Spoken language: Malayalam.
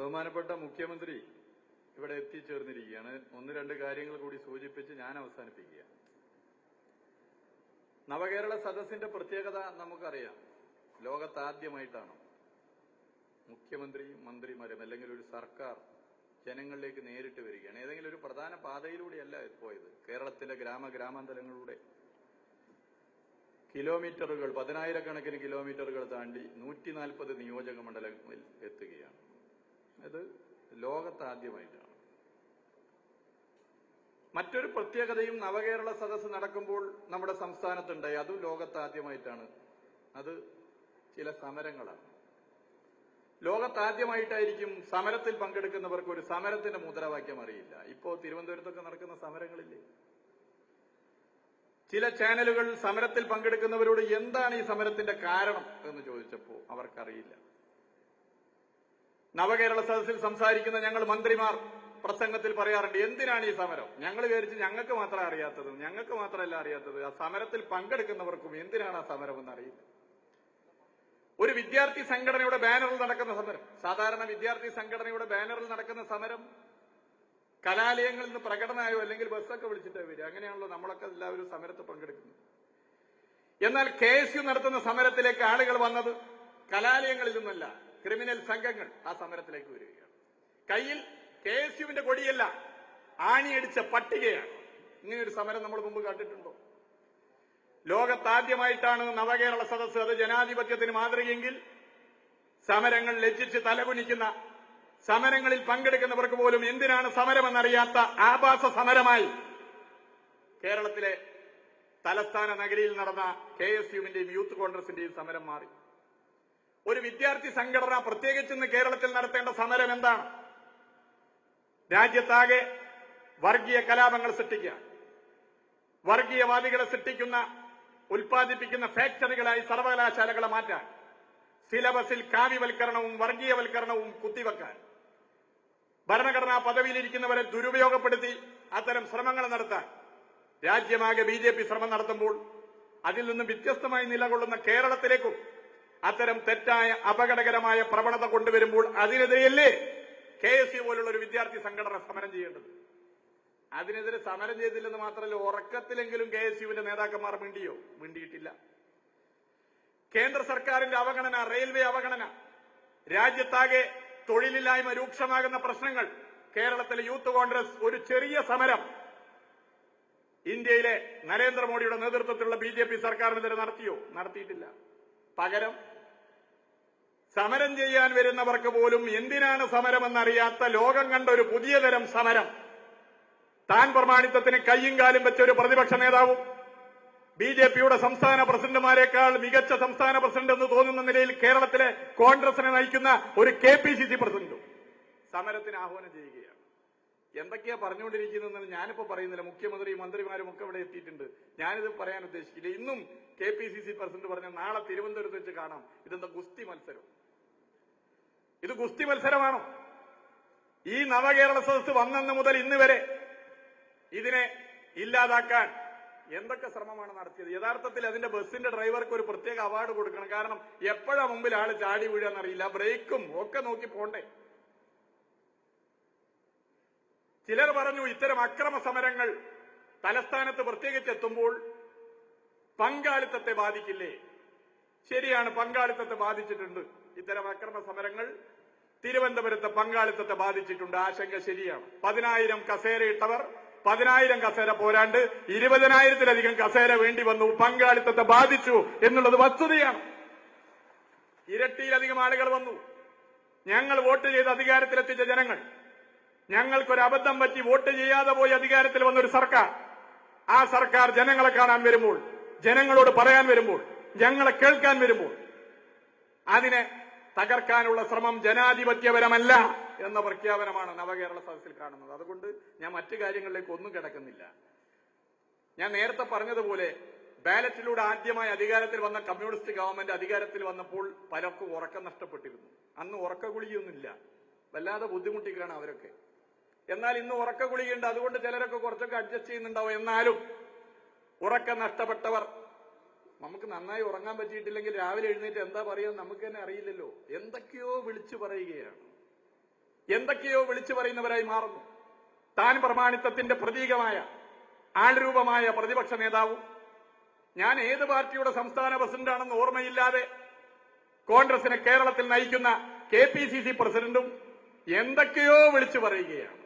ബഹുമാനപ്പെട്ട മുഖ്യമന്ത്രി ഇവിടെ എത്തിച്ചേർന്നിരിക്കുകയാണ്. ഒന്ന് രണ്ട് കാര്യങ്ങൾ കൂടി സൂചിപ്പിച്ച് ഞാൻ അവസാനിപ്പിക്കുക. നവകേരള സദസ്സിന്റെ പ്രത്യേകത നമുക്കറിയാം. ലോകത്താദ്യമായിട്ടാണ് മുഖ്യമന്ത്രിയും മന്ത്രിമാരും അല്ലെങ്കിൽ ഒരു സർക്കാർ ജനങ്ങളിലേക്ക് നേരിട്ട് വരികയാണ്. ഏതെങ്കിലും ഒരു പ്രധാന പാതയിലൂടെയല്ല പോയത്. കേരളത്തിലെ ഗ്രാമ ഗ്രാമാന്തരങ്ങളിലൂടെ കിലോമീറ്ററുകൾ പതിനായിരക്കണക്കിന് കിലോമീറ്ററുകൾ താണ്ടി നൂറ്റി നാൽപ്പത് നിയോജക മണ്ഡലങ്ങളിൽ എത്തുകയാണ്. ഇത് ലോകത്താദ്യമായിട്ടാണ്. മറ്റൊരു പ്രത്യേകതയും നവകേരള സദസ്സ് നടക്കുമ്പോൾ നമ്മുടെ സംസ്ഥാനത്തുണ്ടായി. അതും ലോകത്താദ്യമായിട്ടാണ്. അത് ചില സമരങ്ങളാണ്. ലോകത്താദ്യമായിട്ടായിരിക്കും സമരത്തിൽ പങ്കെടുക്കുന്നവർക്ക് ഒരു സമരത്തിന്റെ മുദ്രാവാക്യം അറിയില്ല. ഇപ്പോ തിരുവനന്തപുരത്തൊക്കെ നടക്കുന്ന സമരങ്ങളില്ലേ? ചില ചാനലുകൾ സമരത്തിൽ പങ്കെടുക്കുന്നവരോട് എന്താണ് ഈ സമരത്തിന്റെ കാരണം എന്ന് ചോദിച്ചപ്പോൾ അവർക്കറിയില്ല. നവകേരള സദസ്സിൽ സംസാരിക്കുന്ന ഞങ്ങൾ മന്ത്രിമാർ പ്രസംഗത്തിൽ പറയാറുണ്ട് എന്തിനാണ് ഈ സമരം? ഞങ്ങൾ വിചാരിച്ച് ഞങ്ങൾക്ക് മാത്രമേ അറിയാത്തത് ഞങ്ങൾക്ക് മാത്രമല്ല അറിയാത്തത് ആ സമരത്തിൽ പങ്കെടുക്കുന്നവർക്കും എന്തിനാണ് ആ സമരം എന്ന് അറിയില്ല. ഒരു വിദ്യാർത്ഥി സംഘടനയുടെ ബാനറിൽ നടക്കുന്ന സമരം സാധാരണ വിദ്യാർത്ഥി സംഘടനയുടെ ബാനറിൽ നടക്കുന്ന സമരം കലാലയങ്ങളിൽ നിന്ന് പ്രകടനമായോ അല്ലെങ്കിൽ ബസ്സൊക്കെ വിളിച്ചിട്ട് വരിക അങ്ങനെയാണല്ലോ നമ്മളൊക്കെ എല്ലാവരും സമരത്തിൽ പങ്കെടുക്കുന്നത്. എന്നാൽ കെ നടത്തുന്ന സമരത്തിലേക്ക് ആളുകൾ വന്നത് കലാലയങ്ങളിൽ നിന്നല്ല ക്രിമിനൽ സംഘങ്ങൾ ആ സമരത്തിലേക്ക് വരികയാണ്. കയ്യിൽ കെ എസ് യുവിന്റെ കൊടിയല്ല ആണിയടിച്ച പട്ടികയാണ്. ഇങ്ങനെയൊരു സമരം നമ്മൾ മുമ്പ് കണ്ടിട്ടുണ്ടോ? ലോകത്താദ്യമായിട്ടാണ് നവകേരള സദസ്സ് അത് ജനാധിപത്യത്തിന് മാതൃകയെങ്കിൽ സമരങ്ങൾ ലജ്ജിച്ച് തലകുനിക്കുന്ന സമരങ്ങളിൽ പങ്കെടുക്കുന്നവർക്ക് പോലും എന്തിനാണ് സമരമെന്നറിയാത്ത ആഭാസ സമരമായി കേരളത്തിലെ തലസ്ഥാന നഗരിയിൽ നടന്ന കെ എസ് യുവിന്റെയും യൂത്ത് കോൺഗ്രസിന്റെയും സമരം മാറി. ഒരു വിദ്യാർത്ഥി സംഘടന പ്രത്യേകിച്ച് കേരളത്തിൽ നടത്തേണ്ട സമരം എന്താണ്? രാജ്യത്താകെ വർഗീയ കലാപങ്ങൾ സൃഷ്ടിക്കുക. വർഗീയവാദികളെ സൃഷ്ടിക്കുന്ന ഉൽപ്പാദിപ്പിക്കുന്ന ഫാക്ടറികളായി സർവകലാശാലകളെ മാറ്റാൻ. സിലബസിൽ കാവ്യവൽക്കരണവും വർഗീയവൽക്കരണവും കുത്തിവെക്കാൻ. ഭരണഘടനാ പദവിയിലിരിക്കുന്നവരെ ദുരുപയോഗപ്പെടുത്തി അത്തരം ശ്രമങ്ങൾ നടത്താൻ. രാജ്യമാകെ ബി ശ്രമം നടത്തുമ്പോൾ അതിൽ നിന്നും വ്യത്യസ്തമായി നിലകൊള്ളുന്ന കേരളത്തിലേക്കും അത്തരം തെറ്റായ അപകടകരമായ പ്രവണത കൊണ്ടുവരുമ്പോൾ അതിനെതിരെയല്ലേ കെ എസ് യു പോലുള്ള ഒരു വിദ്യാർത്ഥി സംഘടന സമരം ചെയ്യേണ്ടത്? അതിനെതിരെ സമരം ചെയ്തില്ലെന്ന് മാത്രമല്ല ഉറക്കത്തിലെങ്കിലും കെ എസ് യുവിന്റെ നേതാക്കന്മാർ മിണ്ടിയോ? മിണ്ടിയിട്ടില്ല. കേന്ദ്ര സർക്കാരിന്റെ അവഗണന റെയിൽവേ അവഗണന രാജ്യത്താകെ തൊഴിലില്ലായ്മ രൂക്ഷമാകുന്ന പ്രശ്നങ്ങൾ കേരളത്തിലെ യൂത്ത് കോൺഗ്രസ് ഒരു ചെറിയ സമരം ഇന്ത്യയിലെ നരേന്ദ്രമോദിയുടെ നേതൃത്വത്തിലുള്ള ബി സർക്കാരിനെതിരെ നടത്തിയോ? നടത്തിയിട്ടില്ല. പകരം സമരം ചെയ്യാൻ വരുന്നവർക്ക് പോലും എന്തിനാണ് സമരമെന്നറിയാത്ത ലോകം കണ്ട ഒരു പുതിയ തരം സമരം. താൻ പ്രമാണിത്വത്തിന് കയ്യും കാലും വെച്ച ഒരു പ്രതിപക്ഷ നേതാവും ബി ജെ പിയുടെ സംസ്ഥാന പ്രസിഡന്റുമാരെക്കാൾ മികച്ച സംസ്ഥാന പ്രസിഡന്റ് എന്ന് തോന്നുന്ന നിലയിൽ കേരളത്തിലെ കോൺഗ്രസിനെ നയിക്കുന്ന ഒരു കെ പി സി സി പ്രസിഡന്റും സമരത്തിന് ആഹ്വാനം ചെയ്യുകയാണ്. എന്തൊക്കെയാ പറഞ്ഞുകൊണ്ടിരിക്കുന്നതെന്ന് ഞാനിപ്പോ പറയുന്നില്ല. മുഖ്യമന്ത്രി മന്ത്രിമാരും ഒക്കെ ഇവിടെ എത്തിയിട്ടുണ്ട്. ഞാനിത് പറയാൻ ഉദ്ദേശിക്കില്ല. ഇന്നും K P C C president പറഞ്ഞ നാളെ തിരുവനന്തപുരത്ത് വെച്ച് കാണാം. ഇതെന്താ ഗുസ്തി മത്സരം? ഇത് ഗുസ്തി മത്സരമാണോ? ഈ നവകേരള സദസ് വന്നെന്ന് മുതൽ ഇന്ന് വരെ ഇതിനെ ഇല്ലാതാക്കാൻ എന്തൊക്കെ ശ്രമമാണ് നടത്തിയത്? യഥാർത്ഥത്തിൽ അതിന്റെ ബസ്സിന്റെ ഡ്രൈവർക്ക് ഒരു പ്രത്യേക അവാർഡ് കൊടുക്കണം. കാരണം എപ്പോഴാ മുമ്പിൽ ആൾ ചാടി വീഴാന്നറിയില്ല ബ്രേക്കും ഒക്കെ നോക്കി പോണ്ടേ? ചിലർ പറഞ്ഞു ഇത്തരം അക്രമ സമരങ്ങൾ തലസ്ഥാനത്ത് പ്രത്യേകിച്ച് എത്തുമ്പോൾ പങ്കാളിത്തത്തെ ബാധിക്കില്ലേ? ശരിയാണ് പങ്കാളിത്തത്തെ ബാധിച്ചിട്ടുണ്ട്. ഇത്തരം അക്രമ സമരങ്ങൾ തിരുവനന്തപുരത്തെ പങ്കാളിത്തത്തെ ബാധിച്ചിട്ടുണ്ട്. ആശങ്ക ശരിയാണ്. പതിനായിരം കസേരയിട്ടവർ പതിനായിരം കസേര പോരാണ്ട് ഇരുപതിനായിരത്തിലധികം കസേര വേണ്ടി വന്നു പങ്കാളിത്തത്തെ ബാധിച്ചു എന്നുള്ളത് വസ്തുതയാണ്. ഇരട്ടിയിലധികം ആളുകൾ വന്നു. ഞങ്ങൾ വോട്ട് ചെയ്ത് അധികാരത്തിലെത്തിച്ച ജനങ്ങൾ ഞങ്ങൾക്കൊരു അബദ്ധം പറ്റി വോട്ട് ചെയ്യാതെ പോയി അധികാരത്തിൽ വന്ന ഒരു സർക്കാർ. ആ സർക്കാർ ജനങ്ങളെ കാണാൻ വരുമ്പോൾ ജനങ്ങളോട് പറയാൻ വരുമ്പോൾ ഞങ്ങളെ കേൾക്കാൻ വരുമ്പോൾ അതിനെ തകർക്കാനുള്ള ശ്രമം ജനാധിപത്യപരമല്ല എന്ന പ്രഖ്യാപനമാണ് നവകേരള സദസ്സിൽ കാണുന്നത്. അതുകൊണ്ട് ഞാൻ മറ്റു കാര്യങ്ങളിലേക്ക് ഒന്നും കിടക്കുന്നില്ല. ഞാൻ നേരത്തെ പറഞ്ഞതുപോലെ ബാലറ്റിലൂടെ ആദ്യമായി അധികാരത്തിൽ വന്ന കമ്മ്യൂണിസ്റ്റ് ഗവൺമെന്റ് അധികാരത്തിൽ വന്നപ്പോൾ പലർക്കും ഉറക്കം നഷ്ടപ്പെട്ടിരുന്നു. അന്ന് ഉറക്ക ഗുളിയൊന്നുമില്ല വല്ലാതെ ബുദ്ധിമുട്ടിക്കാണ് അവരൊക്കെ. എന്നാൽ ഇന്ന് ഉറക്ക ഗുളികയുണ്ട് അതുകൊണ്ട് ചിലരൊക്കെ കുറച്ചൊക്കെ അഡ്ജസ്റ്റ് ചെയ്യുന്നുണ്ടാവും. എന്നാലും ഉറക്കം നഷ്ടപ്പെട്ടവർ നമുക്ക് നന്നായി ഉറങ്ങാൻ പറ്റിയിട്ടില്ലെങ്കിൽ രാവിലെ എഴുന്നേറ്റ് എന്താ പറയുക നമുക്ക് തന്നെ അറിയില്ലല്ലോ. എന്തൊക്കെയോ വിളിച്ചു പറയുകയാണ്. എന്തൊക്കെയോ വിളിച്ചു പറയുന്നവരായി മാറുന്നു. താൻ പ്രമാണിത്വത്തിന്റെ പ്രതീകമായ ആൾരൂപമായ പ്രതിപക്ഷ നേതാവും ഞാൻ ഏത് പാർട്ടിയുടെ സംസ്ഥാന പ്രസിഡന്റാണെന്ന് ഓർമ്മയില്ലാതെ കോൺഗ്രസിനെ കേരളത്തിൽ നയിക്കുന്ന കെ പി സി സി പ്രസിഡന്റും എന്തൊക്കെയോ വിളിച്ചു പറയുകയാണ്.